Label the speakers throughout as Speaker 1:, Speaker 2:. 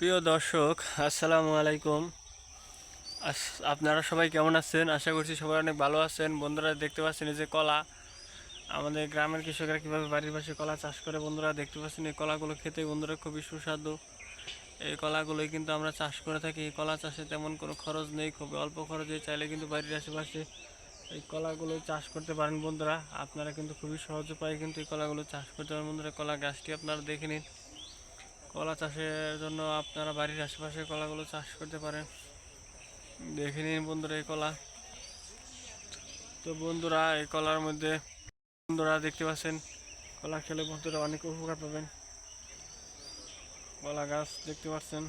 Speaker 1: প্রিয় দর্শক, আসসালামু আলাইকুম। আপনারা সবাই কেমন আছেন? আশা করছি সবাই অনেক ভালো আছেন। বন্ধুরা দেখতে পাচ্ছেন এই যে কলা। আমাদের গ্রামের কৃষকরা কীভাবে বাড়ির পাশে কলা চাষ করে, বন্ধুরা দেখতে পাচ্ছেন এই কলাগুলো খেতে বন্ধুরা খুবই সুস্বাদু। এই কলাগুলোই কিন্তু আমরা চাষ করে থাকি। এই কলা চাষে তেমন কোনো খরচ নেই খুবই অল্প খরচে। চাইলে কিন্তু বাড়ির আশেপাশে এই কলাগুলো চাষ করতে পারেন বন্ধুরা। আপনারা কিন্তু খুবই সহজ উপায়ে কিন্তু এই কলাগুলো চাষ করতে পারেন। বন্ধুরা, কলা গাছটি আপনারা দেখে নিন। কলা চাষের জন্য আপনারা বাড়ির আশেপাশে কলাগুলো চাষ করতে পারেন। দেখে নিন বন্ধুরা এই কলা। তো বন্ধুরা, এই কলার মধ্যে বন্ধুরা দেখতে পাচ্ছেন, কলা খেলে বন্ধুরা অনেক উপকার পাবেন। কলা গাছ দেখতে পাচ্ছেন।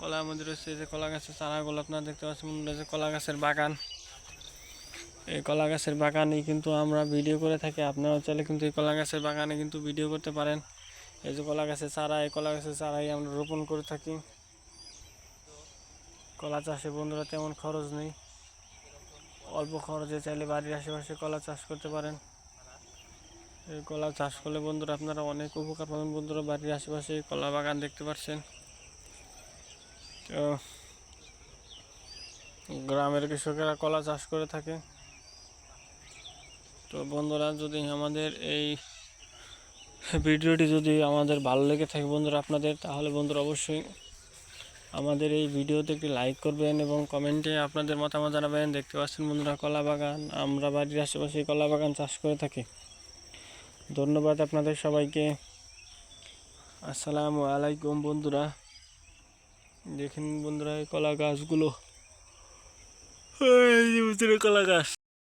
Speaker 1: কলার মধ্যে রয়েছে যে কলা গাছের চারাগুলো, আপনারা দেখতে পাচ্ছেন যে কলা গাছের বাগান। এই কলা গাছের বাগানে কিন্তু আমরা ভিডিও করে থাকি। আপনারাও চাইলে কিন্তু এই কলা গাছের বাগানে কিন্তু ভিডিও করতে পারেন। এই যে কলা গাছের চারা এই কলা গাছের চারাই আমরা রোপণ করে থাকি। কলা চাষে বন্ধুরা তেমন খরচ নেই। অল্প খরচে চাইলে বাড়ির আশেপাশে কলা চাষ করতে পারেন। এই কলা চাষ করলে বন্ধুরা আপনারা অনেক উপকার পাবেন। বন্ধুরা, বাড়ির আশেপাশে কলা বাগান দেখতে পাচ্ছেন। তো গ্রামের কৃষকেরা কলা চাষ করে থাকে। তো বন্ধুরা, যদি আমাদের এই ভিডিওটি যদি আমাদের ভালো লেগে থাকে বন্ধুরা আপনাদের, তাহলে বন্ধুরা অবশ্যই আমাদের এই ভিডিওতে একটি লাইক করবেন এবং কমেন্টে আপনাদের মতামত জানাবেন। দেখতে পাচ্ছেন বন্ধুরা কলা বাগান আমরা বাড়ির আশেপাশে কলা বাগান চাষ করে থাকি। ধন্যবাদ আপনাদের সবাইকে। আসসালামু আলাইকুম বন্ধুরা। দেখেন বন্ধুরা, এই কলা গাছগুলো এই কলা গাছ